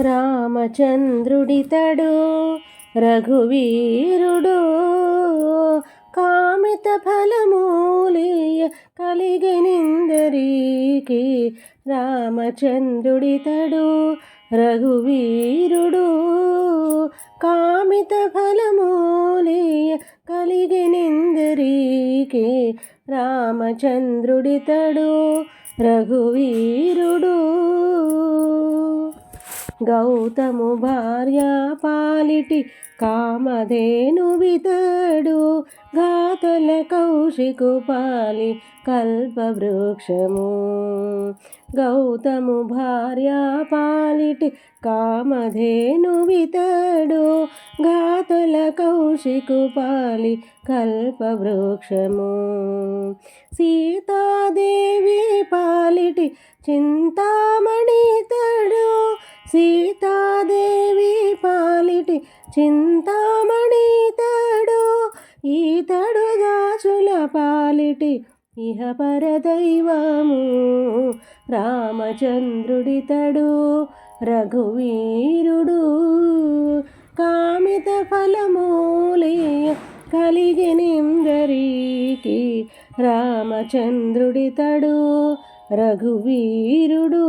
రామచంద్రుడితడు రఘువీరుడు. కామిత ఫలమూలియ కలిగినిందరికి రామచంద్రుడితడు రఘువీరుడు. కామిత ఫలమూలియ కలిగినిందరికి రామచంద్రుడితడు రఘువీరుడు. గౌతము భార్య పాలిటి కామధేను వితడు గాతల కౌశికు పాలి కల్పవృక్షము గౌతము భార్య పాలిటి కామధేను వితడు గాతల కౌశికు పాలి కల్పవృక్షము సీతాదేవి పాలిటి చింతామణిత సీతాదేవి పాలిటి చింతామణి తడు ఈతడు దాచుల పాలిటి ఇహ పరదైవము. రామచంద్రుడితడు రఘువీరుడు కామిత ఫలమూలియ కలిగినిందరికి రామచంద్రుడితడు రఘువీరుడు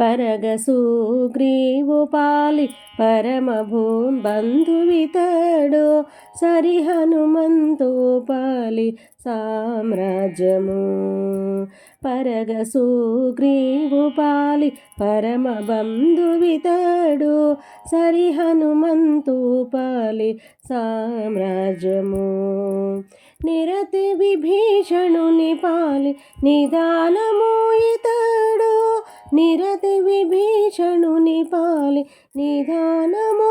పరగసూగ్రీవు పాలి పరమభూం బంధువితడు సరి హనుమంతు పాలి సామ్రాజ్యము. పరగసూగ్రీవు పాలి పరమ బంధువితడు సరి హనుమంతు పాలి సామ్రాజ్యము. నిరతి విభీషణుని పాలి నిదానము ఇతడు నిరతి విభీషణుని పాలి నిదానము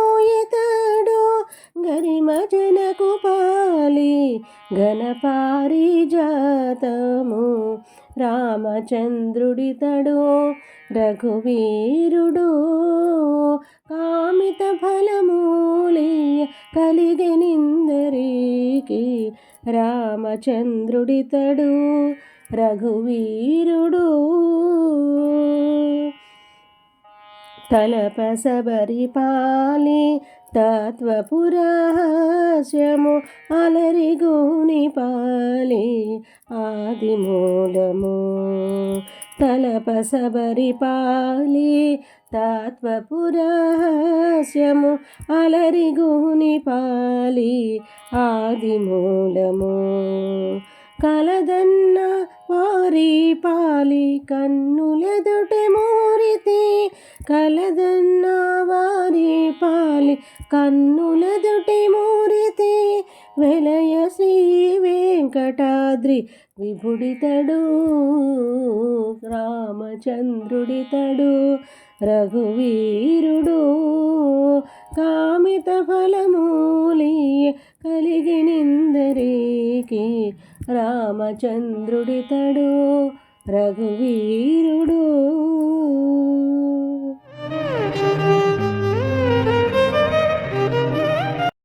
గరిమ జనకు పాలి ఘనపారిజాతము. రామచంద్రుడితడు రఘువీరుడు కామిత ఫలమూలియ కలిగెనిందరికి రామచంద్రుడితడు రఘువీరుడు తలప సబరిపాలి తత్వపురహస్యము అలరిగూని పాలి ఆది మూలము తలప సబరిపాలి తత్వపురహస్యము అలరిగూని పాలి ఆది మూలము కలదన్న వారి పాలి కన్నులెదుట మూరితే కలదన్న వారి పాలి కన్నులదుటి మోరితే వెలయ శ్రీ వెంకటాద్రి విభుడితడు రామచంద్రుడితడు రఘువీరుడు. కామిత ఫలమూలి కలిగినిందరికి రామచంద్రుడితడు రఘువీరుడు.